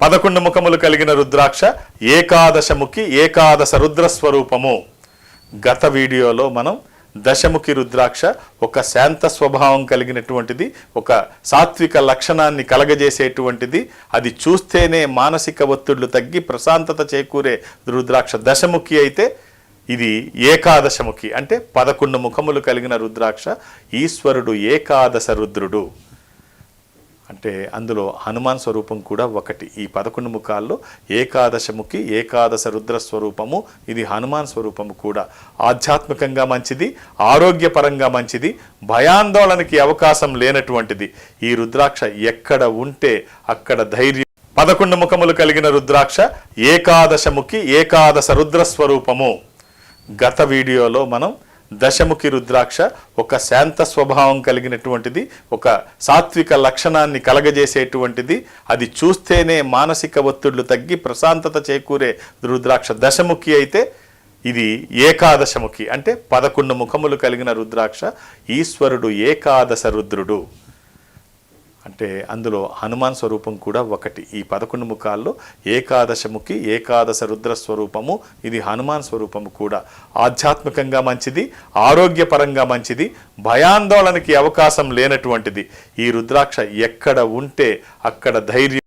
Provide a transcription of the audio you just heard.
పదకొండు ముఖములు కలిగిన రుద్రాక్ష ఏకాదశముఖి ఏకాదశ రుద్ర స్వరూపము గత వీడియోలో మనం దశముఖి రుద్రాక్ష ఒక శాంత స్వభావం కలిగినటువంటిది ఒక సాత్విక లక్షణాన్ని కలగజేసేటువంటిది అది చూస్తేనే మానసిక ఒత్తిళ్ళు తగ్గి ప్రశాంతత చేకూరే రుద్రాక్ష దశముఖి అయితే ఇది ఏకాదశముఖి. అంటే పదకొండు ముఖములు కలిగిన రుద్రాక్ష ఈశ్వరుడు ఏకాదశ రుద్రుడు. అంటే అందులో హనుమాన్ స్వరూపం కూడా ఒకటి. ఈ పదకొండు ముఖాల్లో ఏకాదశముఖి ఏకాదశ రుద్ర స్వరూపము ఇది హనుమాన్ స్వరూపము కూడా. ఆధ్యాత్మికంగా మంచిది ఆరోగ్యపరంగా మంచిది భయాందోళనకి అవకాశం లేనటువంటిది. ఈ రుద్రాక్ష ఎక్కడ ఉంటే అక్కడ ధైర్యం. పదకొండు ముఖములు కలిగిన రుద్రాక్ష ఏకాదశముఖి ఏకాదశ రుద్ర స్వరూపము. గత వీడియోలో మనం దశముఖి రుద్రాక్ష ఒక శాంత స్వభావం కలిగినటువంటిది ఒక సాత్విక లక్షణాన్ని కలగజేసేటువంటిది. అది చూస్తేనే మానసిక ఒత్తిళ్ళు తగ్గి ప్రశాంతత చేకూరే రుద్రాక్ష దశముఖి అయితే ఇది ఏకాదశముఖి. అంటే పదకొండు ముఖములు కలిగిన రుద్రాక్ష ఈశ్వరుడు ఏకాదశ రుద్రుడు. అంటే అందులో హనుమాన్ స్వరూపం కూడా ఒకటి. ఈ పదకొండు ముఖాల్లో ఏకాదశముఖి ఏకాదశ రుద్ర స్వరూపము ఇది హనుమాన్ స్వరూపము కూడా. ఆధ్యాత్మికంగా మంచిది ఆరోగ్యపరంగా మంచిది భయాందోళనకి అవకాశం లేనటువంటిది. ఈ రుద్రాక్ష ఎక్కడ ఉంటే అక్కడ ధైర్యం